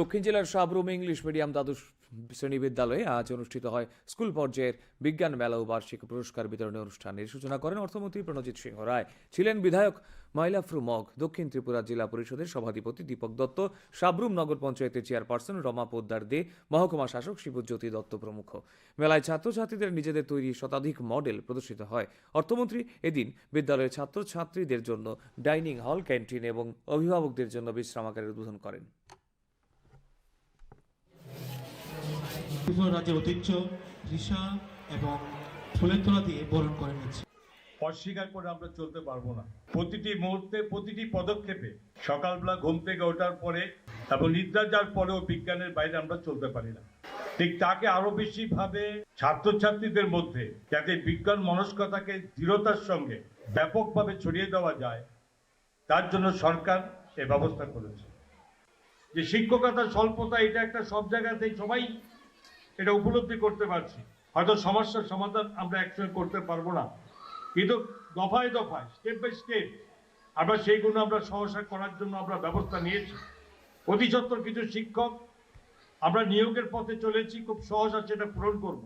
দক্ষিণ জেলার Sabroom English medium দ্বাদশ শ্রেণি বিদ্যালয়ে আজ অনুষ্ঠিত হয় স্কুল পর্যায়ের বিজ্ঞান মেলা ও বার্ষিক পুরস্কার বিতরণী অনুষ্ঠানের সূচনা করেন অর্থমন্ত্রী প্রণজিৎ সিংহ রায়। ছিলেন বিধায়ক মাইলাফ্রু মগ, দক্ষিণ ত্রিপুরা জেলা পরিষদের সভাধিপতি দীপক দত্ত সাবরুম নগর পঞ্চায়েতের চেয়ারপারসন রমা পোদ্দার দে, মহকুমা শাসক শিবজ্যোতি দত্ত প্রমুখ। মেলায় ছাত্রছাত্রীদের নিজেদের তৈরি শতাধিক মডেল প্রদর্শিত হয়। অর্থমন্ত্রী এদিন বিদ্যালয়ের ছাত্রছাত্রীদের জন্য ডাইনিং হল, ক্যান্টিন এবং অভিভাবকদের জন্য বিশ্রামাগারের উদ্বোধন করেন। রাজ্যের ঐতিহ্য এবং ফুলের তোলা দিয়ে বরণ করে নিচ্ছে। অস্বীকার করে আমরা চলতে পারব না। প্রতিটি মুহূর্তে প্রতিটি পদক্ষেপে সকালবেলা ঘুম থেকে ওঠার পরে এবং নিদ্রা যাওয়ার পরেও বিজ্ঞানের বাইরে আমরা চলতে পারি না। ঠিক তাকে আরও ছাত্রছাত্রীদের মধ্যে যাতে বিজ্ঞান মনস্কতাকে দৃঢ়তার সঙ্গে ব্যাপকভাবে ছড়িয়ে দেওয়া যায়, তার জন্য সরকার এ ব্যবস্থা করেছে। যে শিক্ষকতার স্বল্পতা, এটা একটা সব জায়গাতেই সবাই এটা উপলব্ধি করতে পারছি। হয়তো সমস্যার সমাধান আমরা একসঙ্গে করতে পারব না। কিন্তু দফায় দফায় স্টেপ বাই স্টেপ আমরা সেইগুলো আমরা সহসা করার জন্য আমরা ব্যবস্থা নিয়েছি। অতি কিছু শিক্ষক, আমরা নিয়োগের পথে চলেছি, খুব সহজ সহসা সেটা পূরণ করব।